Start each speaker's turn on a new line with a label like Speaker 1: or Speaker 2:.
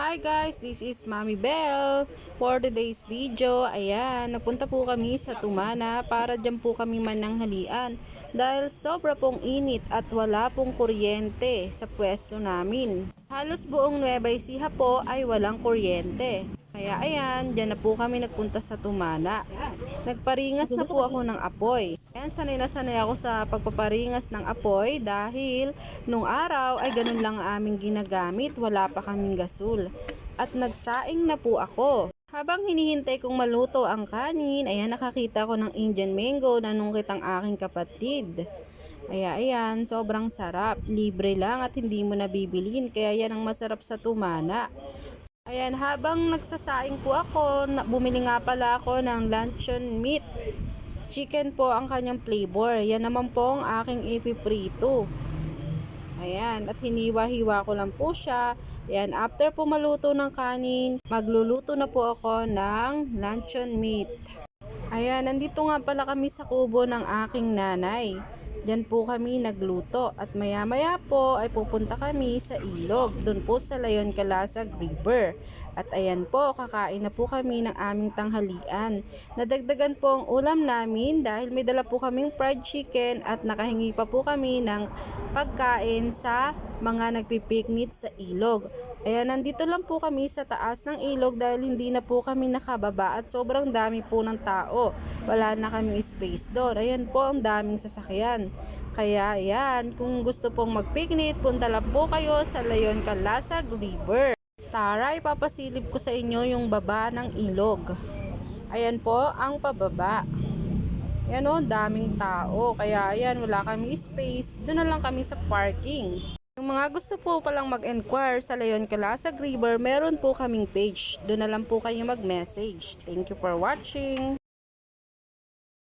Speaker 1: Hi guys, this is Mami Bell. For today's video, ayan, napunta po kami sa Tumana para dyan po kami mananghalian dahil sobra pong init at wala pong kuryente sa pwesto namin. Halos buong Nueva Ecija po ay walang kuryente. Kaya ayan, dyan na po kami nagpunta sa Tumana. Nagparingas na po ako ng apoy. Ayan, sanay na sanay ako sa pagpaparingas ng apoy dahil nung araw ay ganun lang ang aming ginagamit, wala pa kaming gasol. At nagsaing na po ako. Habang hinihintay kong maluto ang kanin, ayan nakakita ko ng Indian mango na nungkit ang aking kapatid. Kaya ayan, sobrang sarap. Libre lang at hindi mo nabibilin. Kaya yan ang masarap sa tumana. Ayan, habang nagsasaing po ako, bumili nga pala ako ng luncheon meat. Chicken po ang kanyang flavor. Yan naman po ang aking ipiprito. Ayan, at hiniwa-hiwa ko lang po siya. Ayan, after po maluto ng kanin, magluluto na po ako ng luncheon meat. Ayan, nandito nga pala kami sa kubo ng aking nanay. Diyan po kami nagluto at maya-maya po ay pupunta kami sa ilog, doon po sa Layon Calasag River. At ayan po, kakain na po kami ng aming tanghalian. Nadagdagan po ang ulam namin dahil may dala po kaming fried chicken at nakahingi pa po kami ng pagkain sa mga nagpipiknit sa ilog. Ayan, nandito lang po kami sa taas ng ilog dahil hindi na po kami nakababa at sobrang dami po ng tao. Wala na kami space doon. Ayan po ang daming sasakyan. Kaya ayan, kung gusto pong magpiknit, punta lang po kayo sa Layon Calasag River. Tara, ipapasilip ko sa inyo yung baba ng ilog. Ayan po ang pababa. Yan o, daming tao. Kaya ayan, wala kami space. Doon na lang kami sa parking. Yung mga gusto po palang mag-enquire sa Leon Calasag River, meron po kaming page. Doon na lang po kayo mag-message. Thank you for watching.